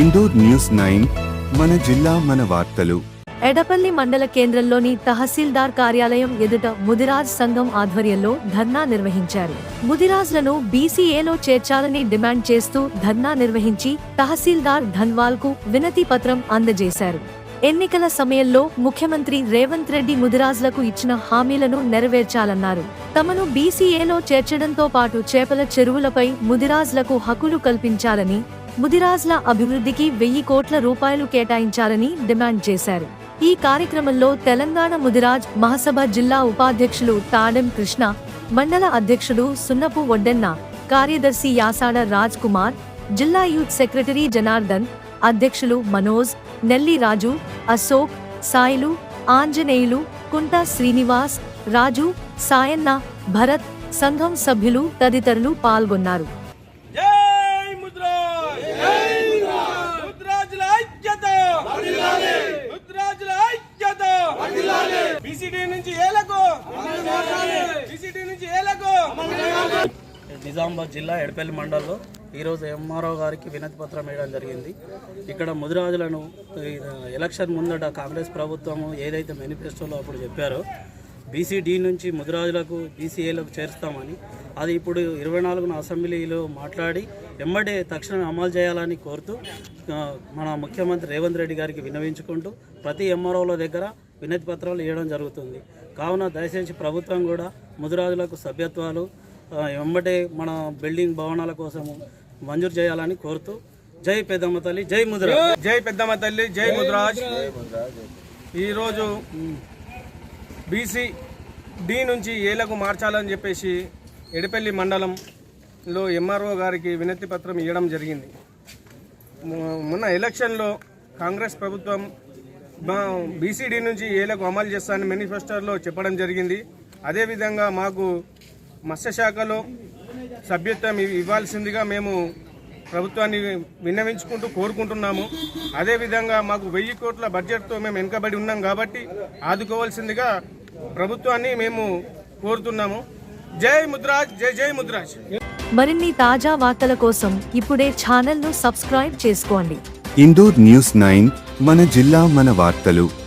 Indoor news nine మన జిల్లా మన వార్తలు. ఎడపల్లి మండల కేంద్రంలోని తహసీల్దార్ కార్యాలయం ఎదుట ముదిరాజ్ సంఘం ఆధ్వర్యంలో ధర్నా నిర్వహించారు. ముదిరాజ్లను బీసీఏలో చేర్చాలని డిమాండ్ చేస్తూ ధర్నా నిర్వహించి తహసీల్దార్ ధన్వాల్కు వినతి పత్రం అందజేశారు. ఎన్నికల సమయంలో ముఖ్యమంత్రి రేవంత్ రెడ్డి ముదిరాజ్లకు ఇచ్చిన హామీలను నెరవేర్చాలన్నారు. తమను బీసీఏలో చేర్చడంతో పాటు చేపల చెరువులపై ముదిరాజ్లకు హక్కులు కల్పించాలని ముదిరాజ్ల అభివృద్ధికి వెయ్యి కోట్ల రూపాయలు కేటాయించాలని డిమాండ్ చేశారు. ఈ కార్యక్రమంలో తెలంగాణ ముదిరాజ్ మహాసభ జిల్లా ఉపాధ్యక్షులు తాడెం కృష్ణ మండల అధ్యక్షుడు సున్నపు ఒడ్డెన్న కార్యదర్శి యాసాడ రాజ్ కుమార్ జిల్లా యూత్ సెక్రటరీ జనార్దన్ అధ్యక్షులు మనోజ్ నెల్లి రాజు అశోక్ సాయిలు ఆంజనేయులు కుంట శ్రీనివాస్ రాజు సాయన్న భరత్ సంఘం సభ్యులు తదితరులు పాల్గొన్నారు జై ముద్రాజ్ జై ముద్రాజుల ఐక్యత ముద్రాజుల ఐక్యత బీసీడీ నుంచి ఏలకు? నుంచి ఏలకు? నిజామాబాద్ జిల్లా ఎడపల్లి మండలంలో ఈరోజు ఎంఆర్ఓ గారికి వినతి పత్రం వేయడం జరిగింది. ఇక్కడ ముదిరాజులను ఎలక్షన్ ముందట కాంగ్రెస్ ప్రభుత్వం ఏదైతే మేనిఫెస్టోలో అప్పుడు చెప్పారో బీసీడీ నుంచి ముదిరాజులకు బీసీఏలకు చేరుస్తామని అది ఇప్పుడు ఇరవై నాలుగున అసెంబ్లీలో మాట్లాడి ఎమ్మడే తక్షణం అమలు చేయాలని కోరుతూ మన ముఖ్యమంత్రి రేవంత్ రెడ్డి గారికి విన్నవించుకుంటూ ప్రతి ఎంఆర్ఓల దగ్గర వినతి పత్రాలు ఇవ్వడం జరుగుతుంది. కావున దయచేసి ప్రభుత్వం కూడా ముదురాజులకు సభ్యత్వాలు వెంబటే మన బిల్డింగ్ భవనాల కోసము మంజూరు చేయాలని కోరుతూ జై పెద్దమ్మ తల్లి జై ముదురాజ్. జై పెద్దమ్మ తల్లి జై ముదురాజ్. ఈరోజు బీసీ డి నుంచి ఏలకు మార్చాలని చెప్పేసి ఎడిపల్లి మండలంలో ఎంఆర్ఓ గారికి వినతి పత్రం ఇవ్వడం జరిగింది. మొన్న ఎలక్షన్లో కాంగ్రెస్ ప్రభుత్వం బీసీడీ నుంచి ఏలకు అమలు చేస్తానని మేనిఫెస్టోలో చెప్పడం జరిగింది. అదేవిధంగా మాకు మత్స్యశాఖలో సభ్యత్వం ఇవ్వాల్సిందిగా మేము ప్రభుత్వాన్ని విన్నవించుకుంటూ కోరుకుంటున్నాము. అదేవిధంగా మాకు వెయ్యి కోట్ల బడ్జెట్తో మేము వెనుకబడి ఉన్నాం కాబట్టి ఆదుకోవాల్సిందిగా ప్రభుత్వాన్ని మేము కోరుతున్నాము. జై ముద్రాజ్ జై జై ముద్రాజ్. మరిన్ని తాజా వార్తల కోసం ఇప్పుడే ఛానల్ను సబ్స్క్రైబ్ చేసుకోండి. ఇండోర్ న్యూస్ నైన్ మన జిల్లా మన వార్తలు.